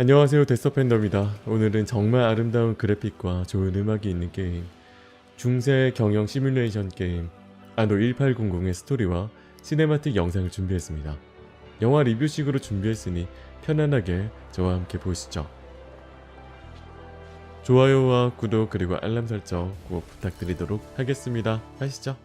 안녕하세요 데서팬더입니다. 오늘은 정말 아름다운 그래픽과 좋은 음악이 있는 게임 중세 경영 시뮬레이션 게임 아노 1800의 스토리와 시네마틱 영상을 준비했습니다. 영화 리뷰식으로 준비했으니 편안하게 저와 함께 보시죠. 좋아요와 구독 그리고 알람 설정 꼭 부탁드리도록 하겠습니다. 가시죠.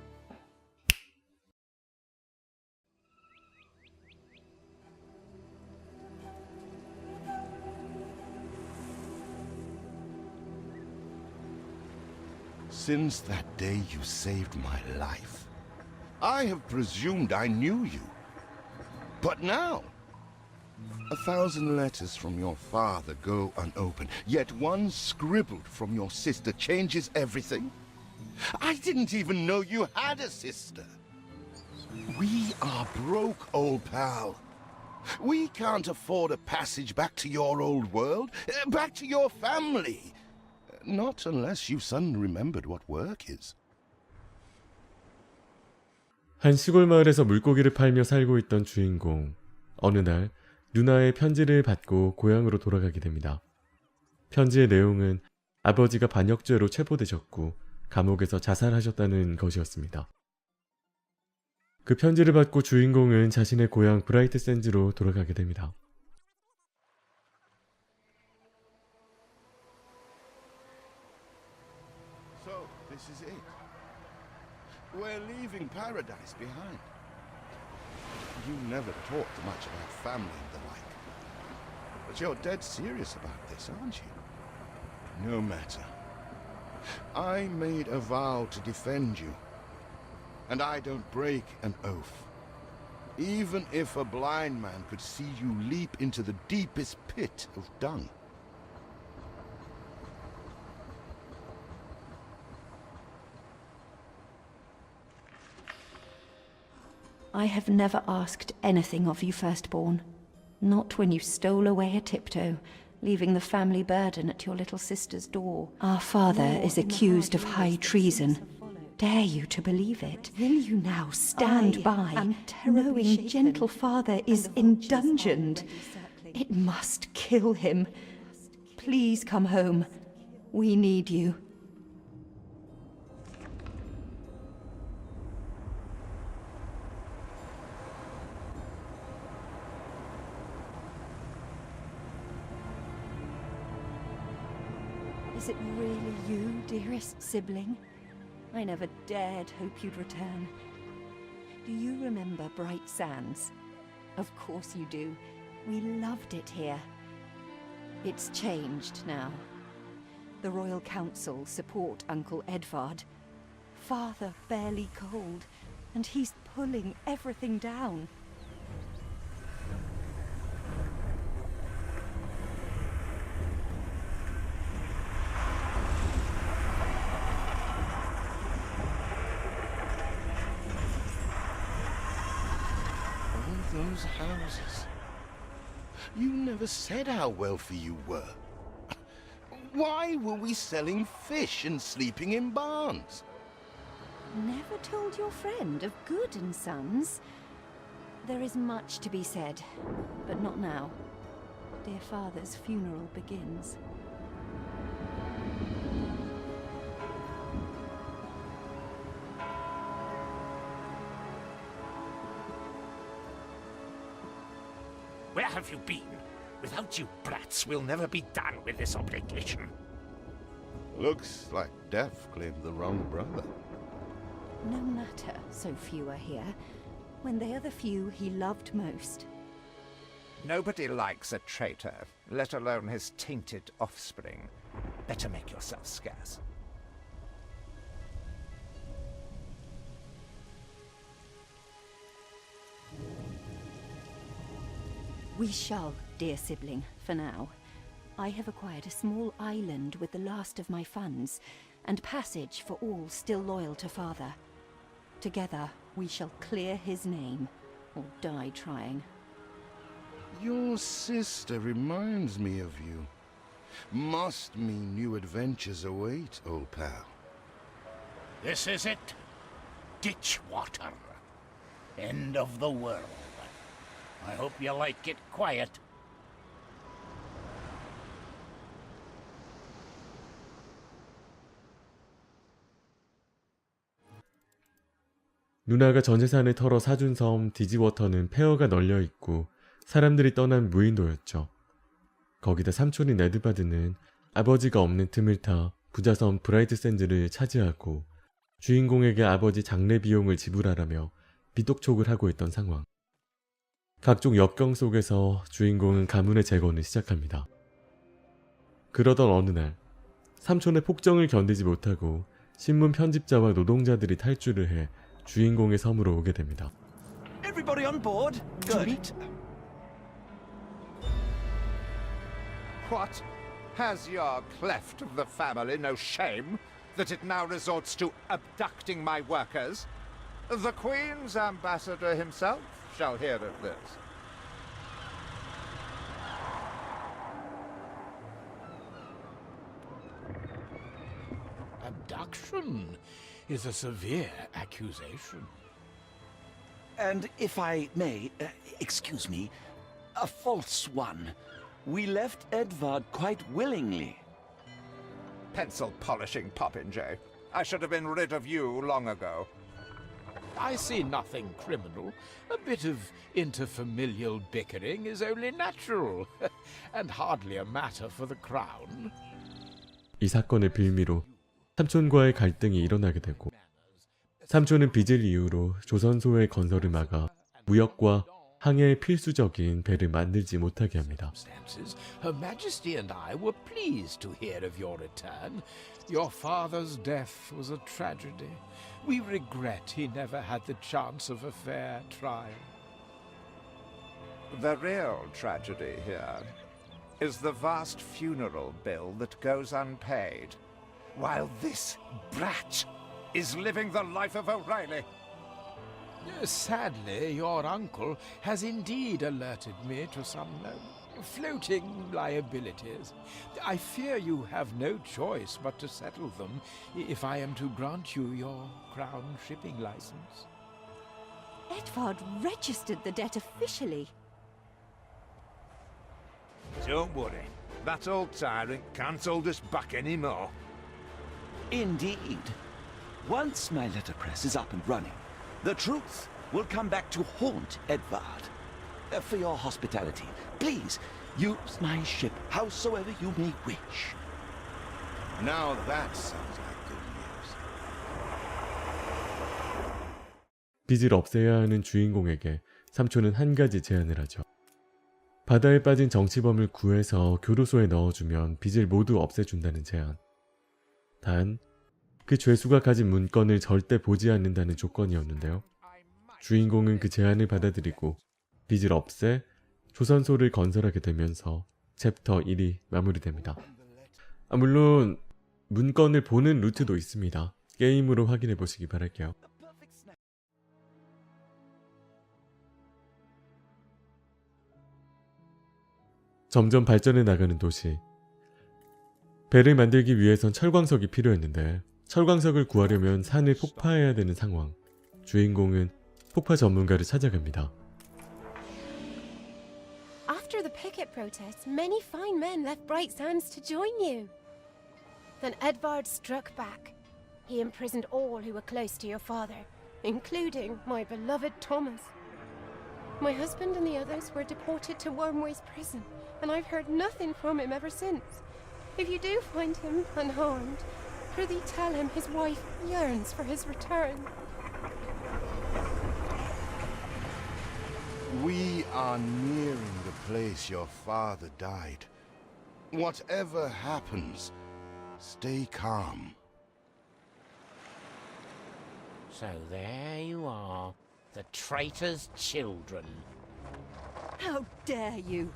Since that day you saved my life, I have presumed I knew you. But now, a thousand letters from your father go unopened, yet one scribbled from your sister changes everything. I didn't even know you had a sister. We are broke, old pal. We can't afford a passage back to your old world, uh, back to your family. Not unless you suddenly remembered what work is. 한 시골 마을에서 물고기를 팔며 살고 있던 주인공. 어느 날 누나의 편지를 받고 고향으로 돌아가게 됩니다. 편지의 내용은 아버지가 반역죄로 체포되셨고 감옥에서 자살하셨다는 것이었습니다. 그 편지를 받고 주인공은 자신의 고향 브라이트 샌즈로 돌아가게 됩니다. This is it. We're leaving paradise behind. You never talked much about family and the like. But you're dead serious about this, aren't you? No matter. I made a vow to defend you. And I don't break an oath. Even if a blind man could see you leap into the deepest pit of dung. I have never asked anything of you, firstborn. Not when you stole away a tiptoe, leaving the family burden at your little sister's door. Our father is accused of high treason. Dare you to believe it? Will you now stand by, knowing gentle father is indungeoned? It must kill him. Please come home. We need you. Is it really you, dearest sibling? I never dared hope you'd return. Do you remember Bright Sands? Of course you do. We loved it here. It's changed now. The Royal Council support Uncle Edvard. Father barely cold, and he's pulling everything down. All those houses. You never said how wealthy you were. Why were we selling fish and sleeping in barns? Never told your friend of Good and Sons? There is much to be said, but not now. Dear father's funeral begins. Where have you been? Without you brats, we'll never be done with this obligation. Looks like Death claimed the wrong brother. No matter, so few are here, when they are the few he loved most. Nobody likes a traitor, let alone his tainted offspring. Better make yourself scarce. We shall, dear sibling, for now. I have acquired a small island with the last of my funds, and passage for all still loyal to father. Together, we shall clear his name, or die trying. Your sister reminds me of you. Must mean new adventures await, old pal. This is it. Ditchwater. End of the world. I hope you like it quiet. 누나가 전 재산을 털어 사준 섬 디지워터는 폐허가 널려 있고 사람들이 떠난 무인도였죠. 거기다 삼촌인 에드바드는 아버지가 없는 틈을 타 부자섬 브라이트샌즈를 차지하고 주인공에게 아버지 장례 비용을 지불하라며 비독촉을 하고 있던 상황. 각종 역경 속에서 주인공은 가문의 재건을 시작합니다. 그러던 어느 날 삼촌의 폭정을 견디지 못하고 신문 편집자와 노동자들이 탈주를 해 주인공의 섬으로 오게 됩니다. Everybody on board? Good. What? Has your cleft of the family no shame that it now resorts to abducting my workers? The Queen's ambassador himself shall hear of this. Abduction is a severe accusation. And if I may, uh, excuse me, a false one. We left Edvard quite willingly. Pencil polishing popinjay. I should have been rid of you long ago. I see nothing criminal. A bit of interfamilial bickering is only natural, and hardly a matter for the crown. 이 사건을 빌미로 삼촌과의 갈등이 일어나게 되고 삼촌은 빚을 이유로 조선소의 건설을 막아 무역과 항해에 필수적인 배를 만들지 못하게 합니다. circumstances, Her Majesty and I were pleased to hear of your return. Your father's death was a tragedy. We regret he never had the chance of a fair trial. The real tragedy here is the vast funeral bill that goes unpaid, while this brat is living the life of O'Reilly. Sadly, your uncle has indeed alerted me to some uh, floating liabilities. I fear you have no choice but to settle them if I am to grant you your crown shipping license. Edvard registered the debt officially. Don't worry. That old tyrant can't hold us back anymore. Indeed. Once my letterpress is up and running, the truth will come back to haunt Edvard. Uh, for your hospitality, please use my ship howsoever you may wish. Now that sounds like good news. 빚을 없애야 하는 주인공에게 삼촌은 한 가지 제안을 하죠. 바다에 빠진 정치범을 구해서 교도소에 넣어주면 빚을 모두 없애준다는 제안. 단, 그 죄수가 가진 문건을 절대 보지 않는다는 조건이었는데요. 주인공은 그 제안을 받아들이고 빚을 없애 조선소를 건설하게 되면서 챕터 1이 마무리됩니다. 아, 물론 문건을 보는 루트도 있습니다. 게임으로 확인해 보시기 바랄게요. 점점 발전해 나가는 도시. 배를 만들기 위해선 철광석이 필요했는데 철광석을 구하려면 산을 폭파해야 되는 상황. 주인공은 폭파 전문가를 찾아갑니다. Picket protests, many fine men left Bright Sands to join you. Then Edvard struck back. He imprisoned all who were close to your father, including my beloved Thomas. My husband and the others were deported to Wormway's prison, and I've heard nothing from him ever since. If you do find him unharmed, prithee tell him his wife yearns for his return. We are nearing the place your father died. Whatever happens, stay calm. So there you are, the traitor's children. How dare you!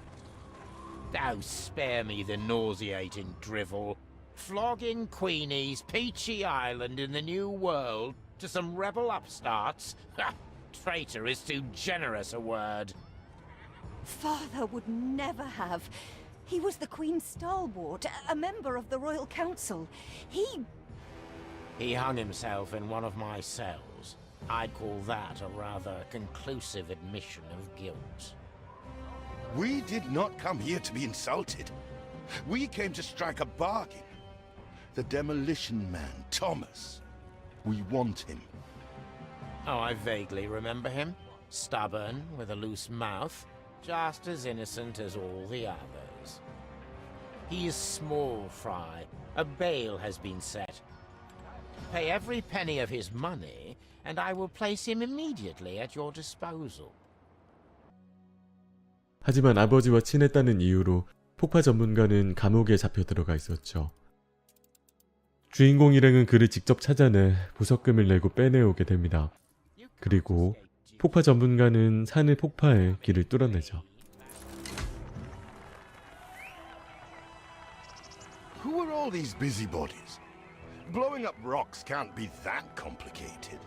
Oh, spare me the nauseating drivel. Flogging Queenie's Peachy Island in the New World to some rebel upstarts? Ha! Traitor is too generous a word. Father would never have. He was the Queen's stalwart, a- a member of the Royal Council. He. He hung himself in one of my cells. I'd call that a rather conclusive admission of guilt. We did not come here to be insulted. We came to strike a bargain. The demolition man, Thomas. We want him. Oh, I vaguely remember him. Stubborn, with a loose mouth, just as innocent as all the others. He is small fry. A bail has been set. Pay every penny of his money, and I will place him immediately at your disposal. 하지만 아버지와 친했다는 이유로 폭파 전문가는 감옥에 잡혀 들어가 있었죠. 주인공 일행은 그를 직접 찾아내 보석금을 내고 빼내오게 됩니다. 그리고 폭파 전문가는 산을 폭파해 길을 뚫어내죠. Who are all these busybodies? Blowing up rocks can't be that complicated.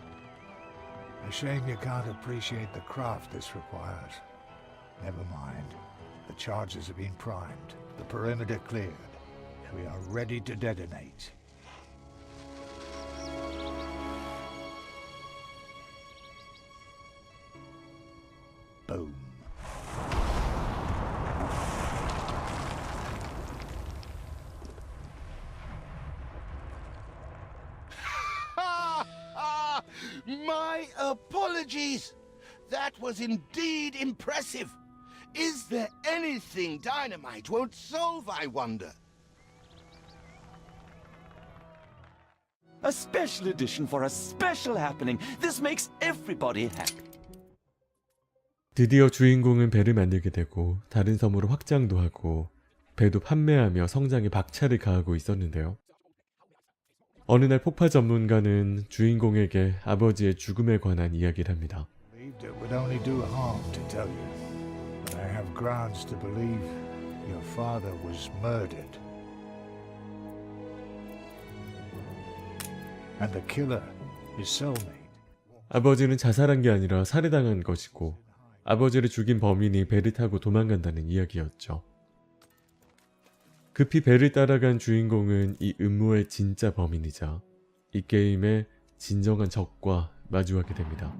A shame you can't appreciate the craft this requires. Never mind. The charges have been primed. The perimeter cleared. We are ready to detonate. My apologies! That was indeed impressive. Is there anything dynamite won't solve, I wonder? A special edition for a special happening. This makes everybody happy. 드디어 주인공은 배를 만들게 되고 다른 섬으로 확장도 하고 배도 판매하며 성장에 박차를 가하고 있었는데요. 어느 날 폭파 전문가는 주인공에게 아버지의 죽음에 관한 이야기를 합니다. 아버지는 자살한 게 아니라 살해당한 것이고 아버지를 죽인 범인이 배를 타고 도망간다는 이야기였죠. 급히 배를 따라간 주인공은 이 음모의 진짜 범인이자 이 게임의 진정한 적과 마주하게 됩니다.